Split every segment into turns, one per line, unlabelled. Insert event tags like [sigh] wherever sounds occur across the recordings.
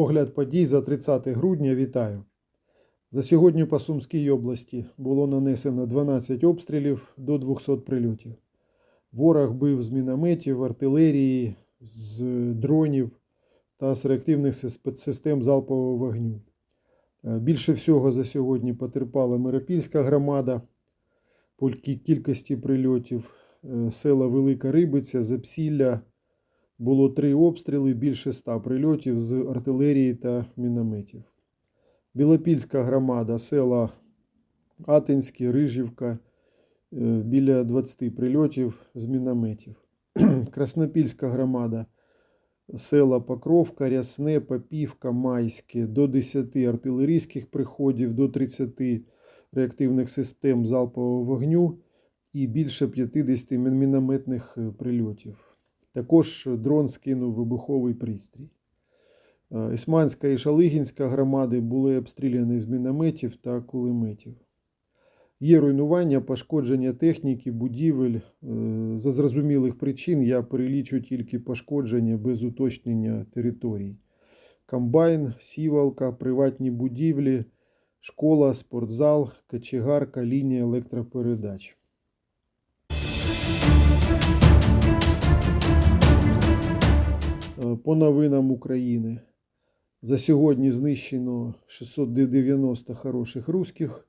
Огляд подій за 30 грудня вітаю. За сьогодні по Сумській області було нанесено 12 обстрілів до 200 прильотів. Ворог бив з мінометів, артилерії, з дронів та з реактивних систем залпового вогню. Е, Більше всього за сьогодні потерпала Миропільська громада по кількості прильотів, Е, села Велика Рибиця, Запсілля. Було три обстріли, більше ста прильотів з артилерії та мінометів. Білопільська громада, села Атинське, Рижівка, е, біля 20 прильотів з мінометів. [clears throat] Краснопільська громада, села Покровка, Рясне, Попівка, Майське, до 10 артилерійських приходів, до 30 реактивних систем залпового вогню і більше 50 мінометних е, прильотів. Також дрон скинув вибуховий пристрій. Е, Ісманська і Шалигінська громади були обстріляні з мінометів та кулеметів. Є руйнування, пошкодження техніки, будівель. Е, За зрозумілих причин я перелічу тільки пошкодження без уточнення територій. Комбайн, сівалка, приватні будівлі, школа, спортзал, кочегарка, лінія електропередач. По новинам України. За сьогодні знищено 690 хороших русських.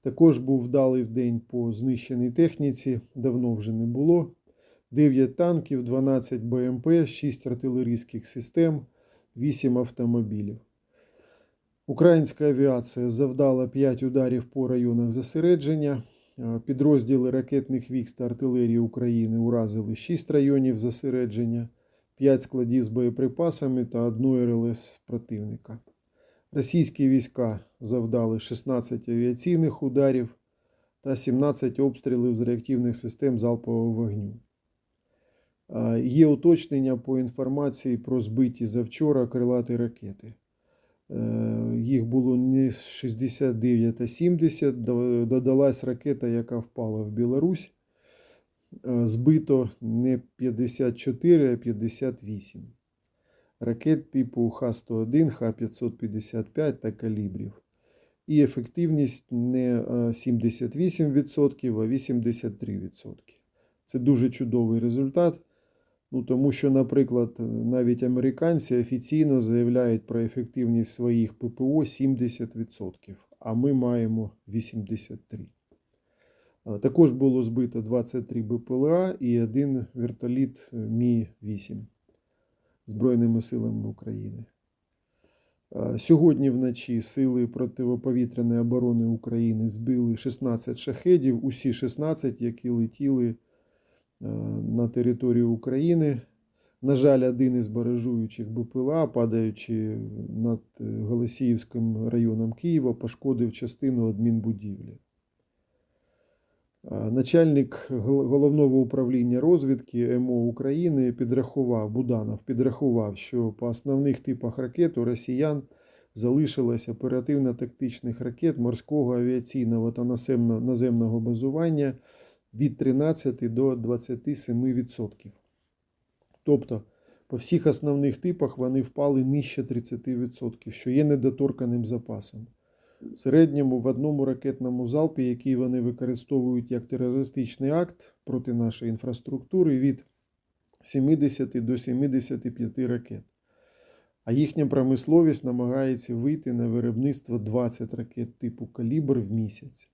Також був вдалий день по знищеній техніці, давно вже не було. 9 танків, 12 БМП, 6 артилерійських систем, 8 автомобілів. Українська авіація завдала 5 ударів по районах зосередження. Е, Підрозділи ракетних військ та артилерії України уразили 6 районів зосередження. 5 складів з боєприпасами та одну РЛС противника. Російські війська завдали 16 авіаційних ударів та 17 обстрілів з реактивних систем залпового вогню. Є уточнення по інформації про збиті завчора крилаті ракети. Е, Їх було не 69, а 70. Додалась ракета, яка впала в Білорусь збито не 54, а 58 ракет типу Х-101, Х-555 та калібрів. І ефективність не е, 78%, а 83%. Це дуже чудовий результат. Ну, тому що, наприклад, навіть американці офіційно заявляють про ефективність своїх ППО 70%, а ми маємо 83%. Також було збито 23 БПЛА і один вертоліт е, Мі-8 Збройними силами України. Сьогодні вночі сили противоповітряної оборони України збили 16 шахедів, усі 16, які летіли на територію України. На жаль, один із баражуючих БПЛА, падаючи над е, Голосіївським районом Києва, пошкодив частину адмінбудівлі. Начальник головного управління розвідки МО України підрахував, Буданов підрахував, що по основних типах ракет у росіян залишилось оперативно-тактичних ракет морського авіаційного та наземного базування від 13 до 27%. Тобто по всіх основних типах вони впали нижче 30%, що є недоторканим запасом. Середньому в одному ракетному залпі, який вони використовують як терористичний акт проти нашої інфраструктури, від 70 до 75 ракет. А їхня промисловість намагається вийти на виробництво 20 ракет типу калібр в місяць.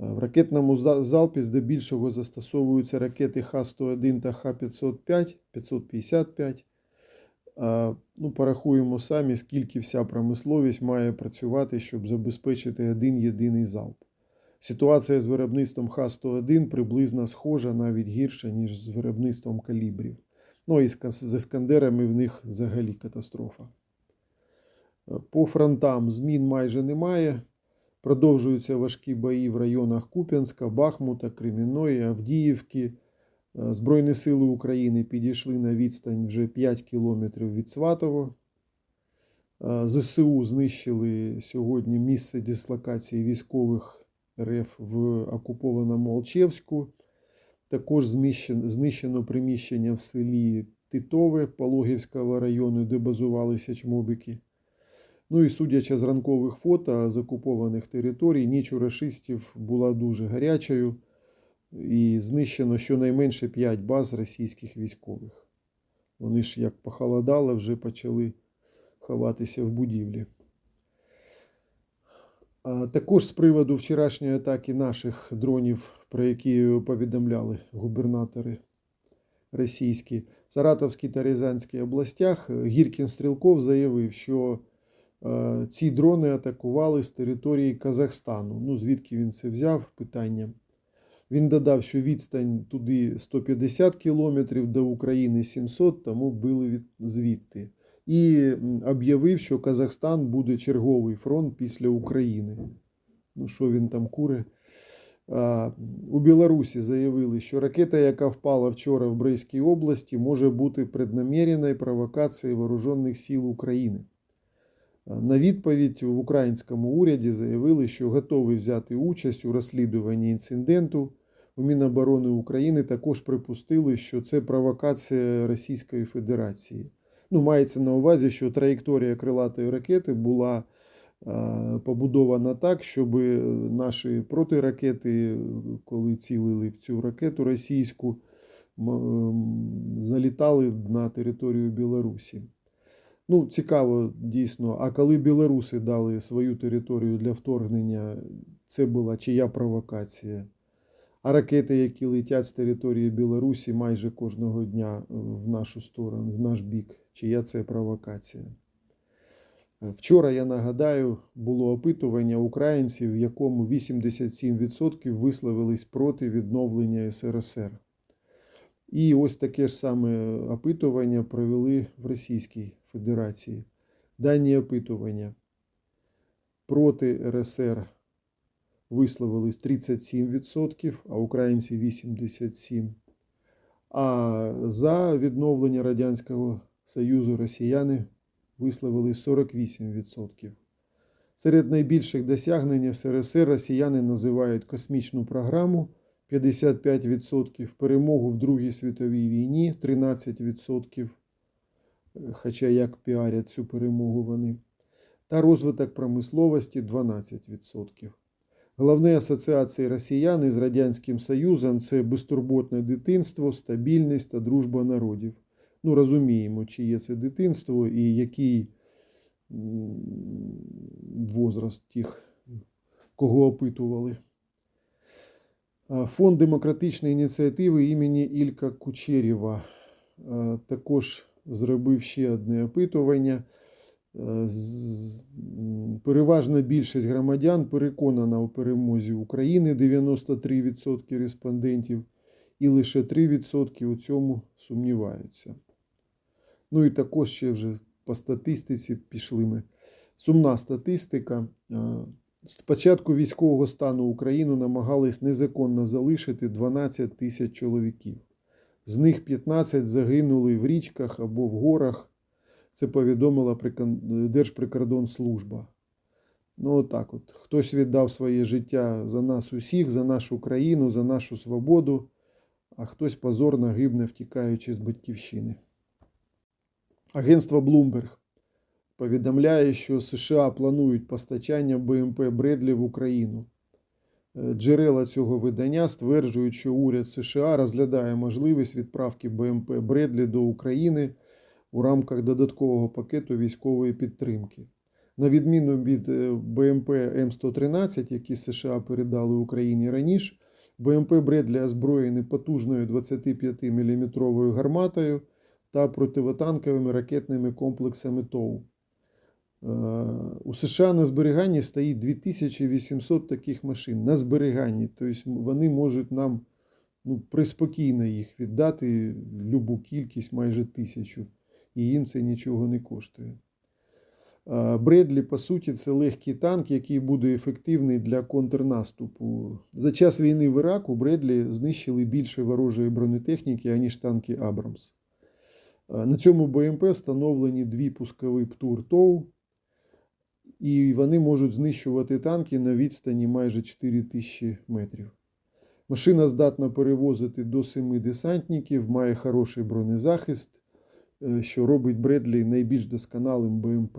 Е, В ракетному залпі здебільшого застосовуються ракети Х-101 та Х-505, 555. Ну, порахуємо самі, скільки вся промисловість має працювати, щоб забезпечити один єдиний залп. Ситуація з виробництвом Х-101 приблизно схожа, навіть гірша, ніж з виробництвом калібрів. Ну і з ескандерами в них взагалі катастрофа. Е, По фронтам змін майже немає. Продовжуються важкі бої в районах Куп'янська, Бахмута, Кремінної, Авдіївки. Е, Збройні сили України підійшли на відстань вже 5 кілометрів від Сватово. Е, ЗСУ знищили сьогодні місце дислокації військових РФ в окупованому Алчевську. Також знищено приміщення в селі Титове Пологівського району, де базувалися чмобики. Ну і судячи з ранкових фото з окупованих територій, ніч у рашистів була дуже гарячою і знищено щонайменше 5 баз російських військових. Вони ж як похолодало, вже почали ховатися в будівлі. А також з приводу вчорашньої атаки наших дронів, про які повідомляли губернатори російські, в Саратовській та Рязанській областях Гіркін Стрілков заявив, що е, ці дрони атакували з території Казахстану. Ну, звідки він це взяв? Питання. Він додав, що відстань туди 150 кілометрів, до України 700, тому били від звідти. І об'явив, що Казахстан буде черговий фронт після України. Ну, що він там куре? А, У Білорусі заявили, що ракета, яка впала вчора в Брейській області, може бути преднаміреною провокацією вооружених сил України. На відповідь в українському уряді заявили, що готові взяти участь у розслідуванні інциденту. У Міноборони України також припустили, що це провокація Російської Федерації. Ну, мається на увазі, що траєкторія крилатої ракети була е, побудована так, щоб наші протиракети, коли цілили в цю ракету російську, залітали на територію Білорусі. Ну, цікаво, дійсно. А коли білоруси дали свою територію для вторгнення, це була чия провокація? А ракети, які летять з території Білорусі майже кожного дня в нашу сторону, в наш бік, чия це провокація? Вчора, я нагадаю, було опитування українців, в якому 87% висловились проти відновлення СРСР. І ось таке ж саме опитування провели в Російській Федерації. Дані опитування проти РСР висловились 37%, а українці 87%. А за відновлення Радянського Союзу росіяни висловили 48%. Серед найбільших досягнень СРСР росіяни називають космічну програму 55%, перемогу в Другій світовій війні 13%, хоча як піарять цю перемогу вони, та розвиток промисловості 12%. Головні асоціації росіян із Радянським Союзом це безтурботне дитинство, стабільність та дружба народів. Ну, розуміємо, чи є це дитинство і який возраст тих, кого опитували. Фонд демократичної ініціативи імені Ілька Кучерєва також зробив ще одне опитування. Е, Переважна більшість громадян переконана у перемозі України 93% респондентів, і лише 3% у цьому сумніваються. Ну і також ще вже по статистиці пішли ми. Сумна статистика. Е, З початку військового стану Україну намагались незаконно залишити 12 тисяч чоловіків. З них 15 загинули в річках або в горах. Це повідомила Держприкордонслужба. Ну, отак от. Хтось віддав своє життя за нас усіх, за нашу країну, за нашу свободу, а хтось позорно гибне, втікаючи з батьківщини. Агентство Bloomberg повідомляє, що США планують постачання БМП Бредлі в Україну. Е, Джерела цього видання стверджують, що уряд США розглядає можливість відправки БМП Бредлі до України у рамках додаткового пакету військової підтримки. На відміну від е, БМП М113, які США передали Україні раніше, БМП Бредлі озброєні потужною 25-мм гарматою та противотанковими ракетними комплексами ТОУ. Е, У США на зберіганні стоїть 2800 таких машин. На зберіганні. Тобто вони можуть нам ну, приспокійно їх віддати, любу кількість, майже тисячу, і їм це нічого не коштує. Е, Бредлі, по суті, це легкий танк, який буде ефективний для контрнаступу. За час війни в Іраку Бредлі знищили більше ворожої бронетехніки, аніж танки Абрамс. Е, На цьому БМП встановлені дві пускові ПТУР ТОУ, і вони можуть знищувати танки на відстані майже 4000 метрів. Машина здатна перевозити до 7 десантників, має хороший бронезахист, е, що робить Бредлі найбільш досконалим БМП.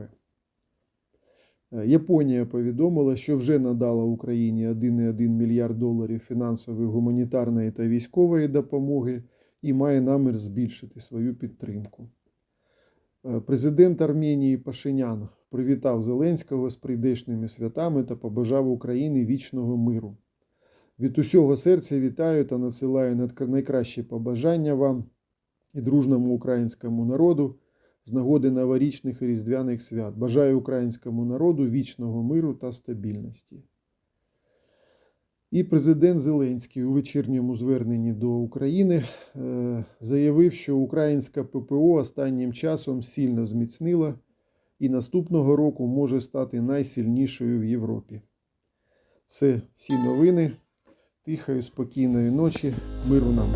Е, Японія повідомила, що вже надала Україні 1,1 мільярд доларів фінансової, гуманітарної та військової допомоги і має намір збільшити свою підтримку. Е, Президент Арменії Пашинян привітав Зеленського з прийдешними святами та побажав Україні вічного миру. Від усього серця вітаю та надсилаю найкращі побажання вам і дружному українському народу з нагоди новорічних і різдвяних свят. Бажаю українському народу вічного миру та стабільності. І президент Зеленський у вечірньому зверненні до України е, заявив, що українська ППО останнім часом сильно зміцнила і наступного року може стати найсильнішою в Європі. Все, всі новини. Тихої, спокійної ночі, миру нам.